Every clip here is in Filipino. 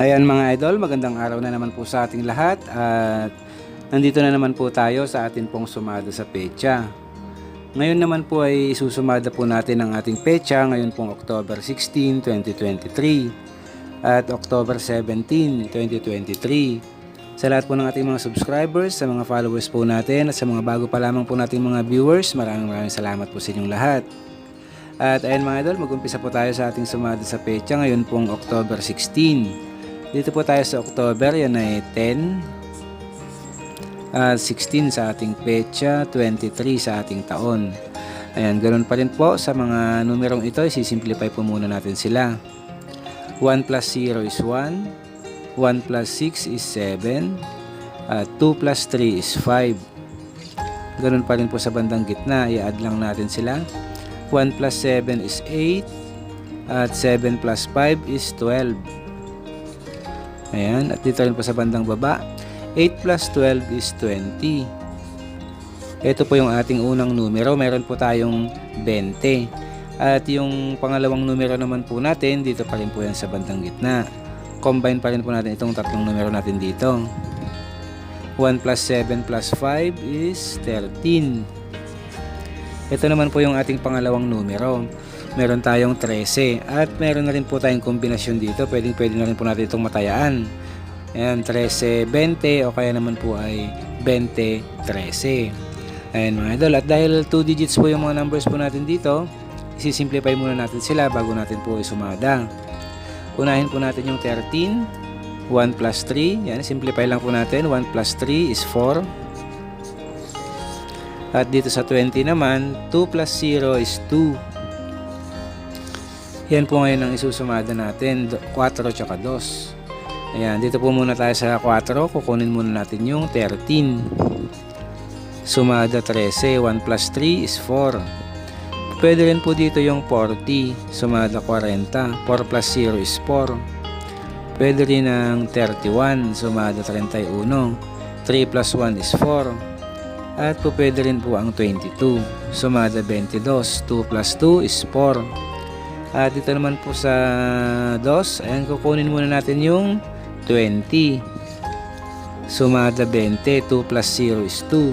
Ayan mga idol, magandang araw na naman po sa ating lahat at nandito na naman po tayo sa atin pong sumada sa pecha. Ngayon naman po ay susumada po natin ang ating pecha ngayon pong October 16, 2023 at October 17, 2023. Sa lahat po ng ating mga subscribers, sa mga followers po natin at sa mga bago pa lamang po nating mga viewers, maraming maraming salamat po sa inyong lahat. At ayun mga idol, mag-umpisa po tayo sa ating sumada sa pecha ngayon pong October 16. Dito po tayo sa October, yan ay 10, at 16 sa ating pecha, 23 sa ating taon. Ayan, ganun pa rin po sa mga numerong ito, isisimplify po muna natin sila. 1 plus 0 is 1, 1 plus 6 is 7, at 2 plus 3 is 5. Ganun pa rin po sa bandang gitna, i-add lang natin sila. 1 plus 7 is 8, at 7 plus 5 is 12. Ayan, at dito rin po sa bandang baba, 8 plus 12 is 20. Ito po yung ating unang numero, meron po tayong 20. At yung pangalawang numero naman po natin, dito pa rin po yan sa bandang gitna. Combine pa rin po natin itong tatlong numero natin dito. 1 plus 7 plus 5 is 13. Ito naman po yung ating pangalawang numero meron tayong 13 at meron na rin po tayong kombinasyon dito. Pwedeng pwede na rin po natin itong matayaan. Ayan 13 20 o kaya naman po ay 20 13 ayan mga idol. At dahil 2 digits po yung mga numbers po natin dito isisimplify muna natin sila bago natin po isumada. Unahin po natin yung 13 1 plus 3 yan simplify lang po natin. 1 plus 3 is 4 at dito sa 20 naman 2 plus 0 is 2 yan po ngayon ang isusumada natin, 4 tsaka 2. Ayan, dito po muna tayo sa 4, kukunin muna natin yung 13. Sumada 13, 1 plus 3 is 4. Pwede rin po dito yung 40, sumada 40, 4 plus 0 is 4. Pwede rin ang 31, sumada 31, 3 plus 1 is 4. At po pwede rin po ang 22, sumada 22, 2 plus 2 is 4. At dito naman po sa DOS, ayan kukunin muna natin yung 20. Sumada 20, 2 plus 0 is 2.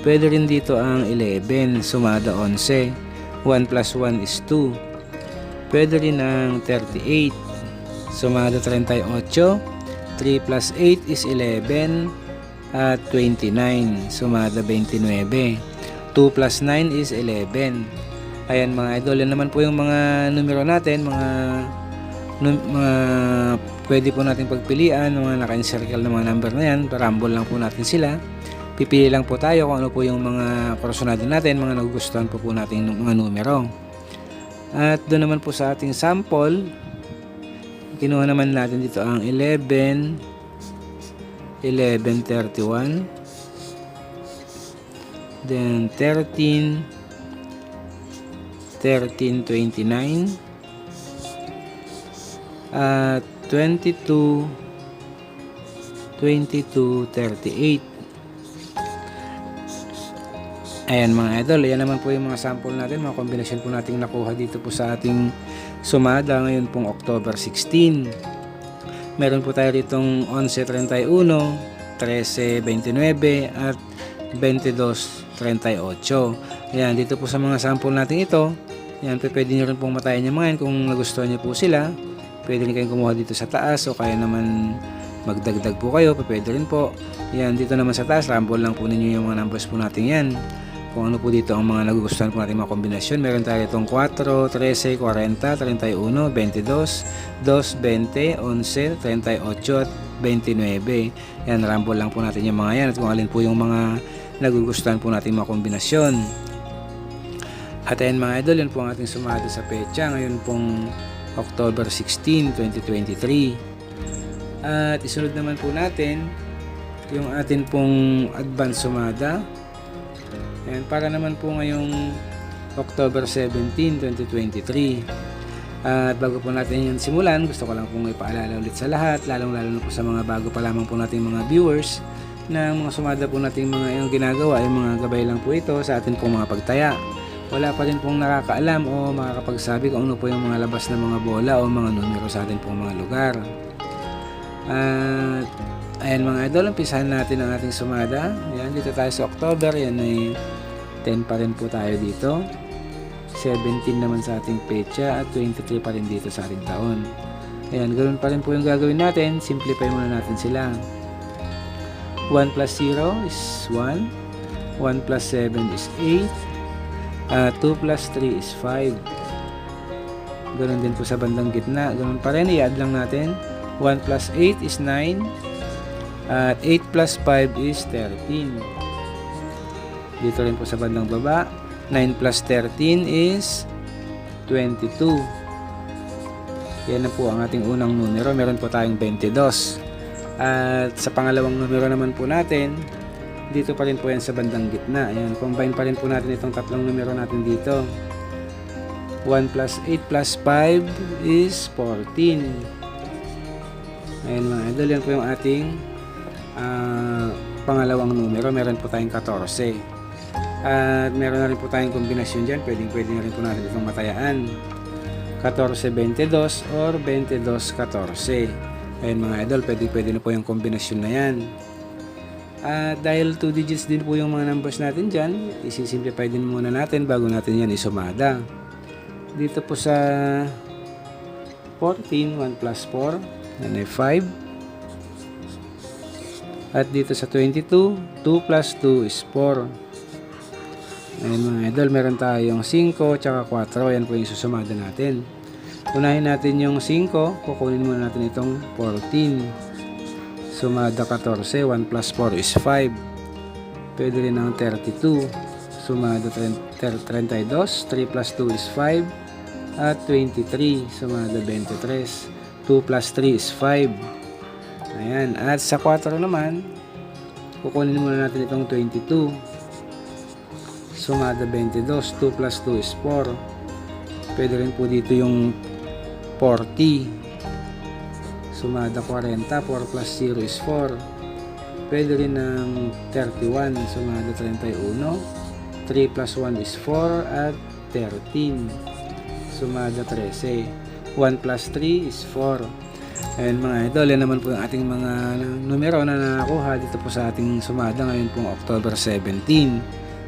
Pwede rin dito ang 11, sumada 11. 1 plus 1 is 2. Pwede rin ang 38, sumada 38. 3 plus 8 is 11. At 29, sumada 29. 2 plus 9 is 11. Ayan mga idol, yan naman po yung mga numero natin, mga mga pwede po natin pagpilian, mga naka-encircle na mga number na yan, parambol lang po natin sila. Pipili lang po tayo kung ano po yung mga personado natin, mga nagugustuhan po po natin ng mga numero. At doon naman po sa ating sample, kinuha naman natin dito ang 11, 1131, then 13, 1329 at 22 2238 Ayan mga idol, ayan naman po yung mga sample natin, mga kombinasyon po nating nakuha dito po sa ating sumada ngayon pong October 16. Meron po tayo ditong 11.31, 13.29 at 22.38. Ayan, dito po sa mga sample natin ito, yan, pwede nyo rin pong matayin yung mga yan kung nagustuhan nyo po sila. Pwede rin kayong kumuha dito sa taas o kaya naman magdagdag po kayo, pwede rin po. Yan, dito naman sa taas, rumble lang po ninyo yung mga numbers po natin yan. Kung ano po dito ang mga nagugustuhan po natin mga kombinasyon. Meron tayo itong 4, 13, 40, 31, 22, 2, 20, 11, 38 at 29. Yan, rumble lang po natin yung mga yan at kung alin po yung mga nagugustuhan po natin mga kombinasyon. At ayan mga idol, yun po ang ating sumada sa pecha ngayon pong October 16, 2023. At isunod naman po natin yung atin pong advance sumada. Ayan, para naman po ngayong October 17, 2023. At bago po natin yan simulan, gusto ko lang pong ipaalala ulit sa lahat, lalong-lalo na po sa mga bago pa lamang po nating mga viewers, na mga sumada po nating mga yung ginagawa ay mga gabay lang po ito sa atin pong mga pagtaya wala pa rin pong nakakaalam o makakapagsabi kung ano po yung mga labas ng mga bola o mga numero sa atin pong mga lugar. At ayan mga idol, umpisahan natin ang ating sumada. Ayan, dito tayo sa October. Yan ay 10 pa rin po tayo dito. 17 naman sa ating pecha at 23 pa rin dito sa ating taon. Ayan, ganoon pa rin po yung gagawin natin. Simplify muna natin sila. 1 plus 0 is 1. 1 plus 7 is 8. Uh, 2 plus 3 is 5. Ganon din po sa bandang gitna. Ganon pa rin. I-add lang natin. 1 plus 8 is 9. At 8 plus 5 is 13. Dito rin po sa bandang baba. 9 plus 13 is 22. Yan na po ang ating unang numero. Meron po tayong 22. At sa pangalawang numero naman po natin, dito pa rin po yan sa bandang gitna. Ayan, combine pa rin po natin itong tatlong numero natin dito. 1 plus 8 plus 5 is 14. Ayan mga idol, yan po yung ating ah, pangalawang numero. Meron po tayong 14. At meron na rin po tayong kombinasyon dyan. Pwedeng pwede na rin po natin itong matayaan. 14-22 or 22-14. Ayan mga idol, pwede pwede na po yung kombinasyon na yan. At dahil 2 digits din po yung mga numbers natin dyan, isisimplify din muna natin bago natin yan isumada. Dito po sa 14, 1 plus 4, yan ay 5. At dito sa 22, 2 plus 2 is 4. Ayan mga idol, meron tayong 5 tsaka 4. Yan po yung susumada natin. Unahin natin yung 5. Kukunin muna natin itong 14. Sumada 14. 1 plus 4 is 5. Pwede rin ang 32. Sumada 30 32. 3 plus 2 is 5. At 23. Sumada 23. 2 plus 3 is 5. Ayan. At sa 4 naman, kukunin muna natin itong 22. Sumada 22. 2 plus 2 is 4. Pwede rin po dito yung 40. Sumada 40. 4 plus 0 is 4. Pwede rin ng 31. Sumada 31. 3 plus 1 is 4. At 13. Sumada 13. 1 plus 3 is 4. Ayan mga idol, yan naman po yung ating mga numero na nakakuha dito po sa ating sumada ngayon pong October 17.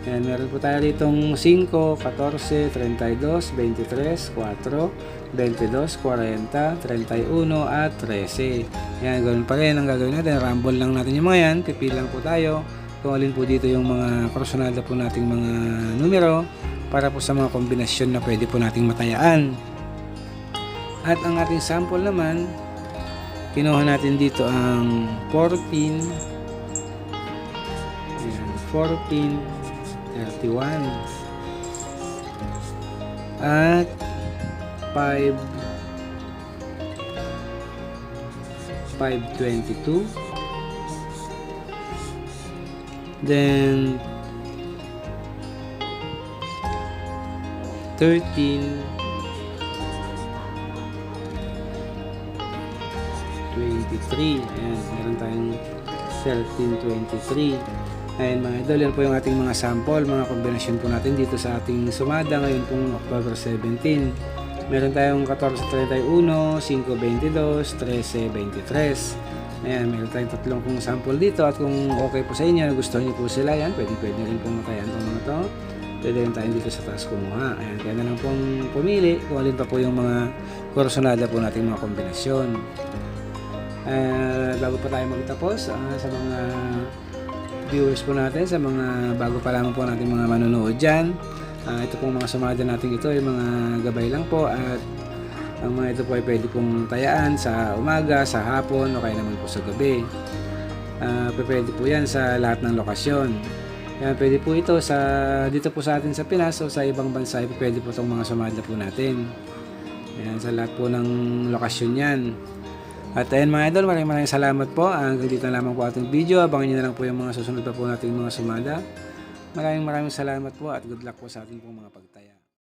Ayan, meron po tayo ditong 5, 14, 32, 23, 4, 22, 40, 31, at 13. Ayan, ganoon pa rin ang gagawin natin. Rumble lang natin yung mga yan. Pipilang po tayo kung alin po dito yung mga kursunada po nating mga numero para po sa mga kombinasyon na pwede po nating matayaan. At ang ating sample naman, kinuha natin dito ang 14, ayan, 14, 31, at 5, 522, then 13, 23. Ayan, meron tayong 1323. Ayan mga idol, yan po yung ating mga sample, mga kombinasyon po natin dito sa ating sumada ngayon pong October 17. Meron tayong 1431, 522, 1323. Ayan, meron tayong tatlong pong sample dito at kung okay po sa inyo, gusto niyo po sila yan, pwede pwede rin pong matayan itong mga to. Pwede rin tayo dito sa taas kumuha. Ayan, kaya na lang pong pumili kung alin pa po yung mga kursunada po nating mga kombinasyon. Uh, bago pa tayo magtapos ah, sa mga viewers po natin, sa mga bago pa lamang po natin mga manonood dyan. ah, ito pong mga sumada natin ito ay mga gabay lang po at ang mga ito po ay pwede pong tayaan sa umaga, sa hapon o kaya naman po sa gabi. Ah, pwede po yan sa lahat ng lokasyon. Kaya pwede po ito sa dito po sa atin sa Pinas o sa ibang bansa ay pwede po itong mga sumada po natin. Ayan, sa lahat po ng lokasyon yan. At ayan mga idol, maraming maraming salamat po. Hanggang dito na lamang po ating video. Abangan nyo na lang po yung mga susunod pa po nating mga sumada. Maraming maraming salamat po at good luck po sa ating pong mga pagtaya.